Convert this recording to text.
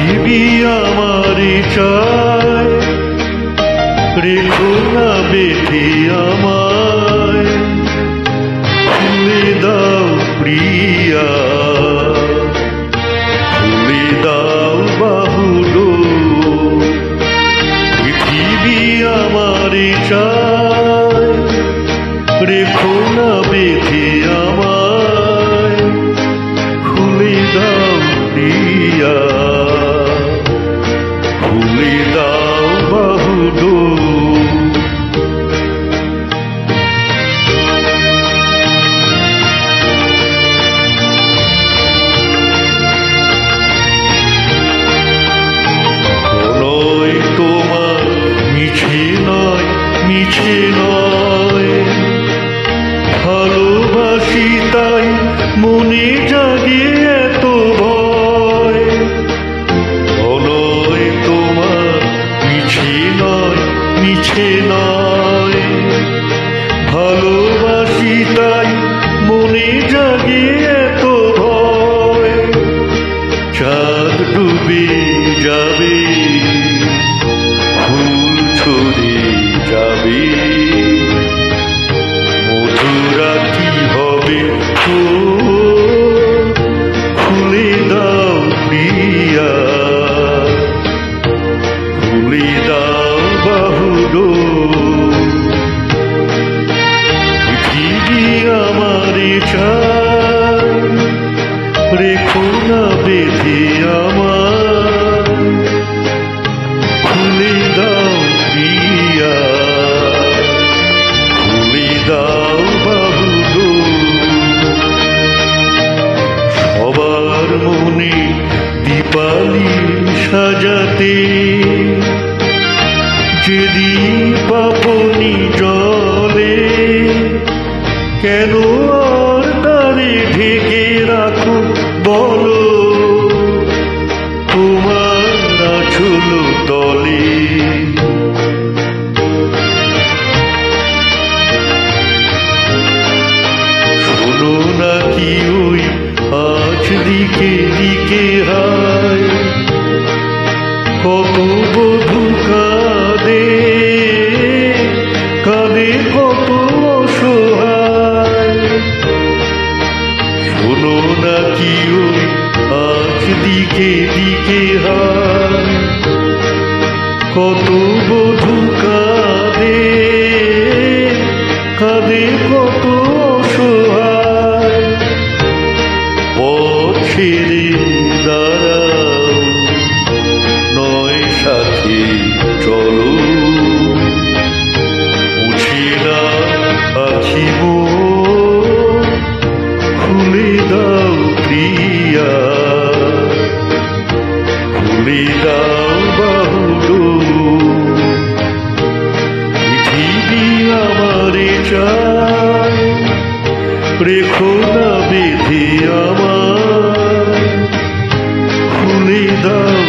পৃথিবী আমারই চায়। রেখো না বেঁধে আমায় দাও তোমার মিছে নয় ভালোবাসি তাই মনে জাগে মিছে নয় ভালোবাসি তাই মনে জাগে এত ভয়। চাঁদ ডুবে যাবে, ফুল ছড়ে যাবে। মধুরা কি হবে ও সাজাতে যেদিন পাপনি জলে, কেন আর তারে ঢেকে রাখো বলো? তোমার আছল তলে। শোনো নাকি ওই আজ দিকে দিকে হায়। নাকি ওই দিকে দিকে কত বধু কাঁদে কাঁদে কত নয় ভুলে দাও বাহুলো পৃথিবী আমারে চায় রেখো না বিধি আমার ভুলে দাও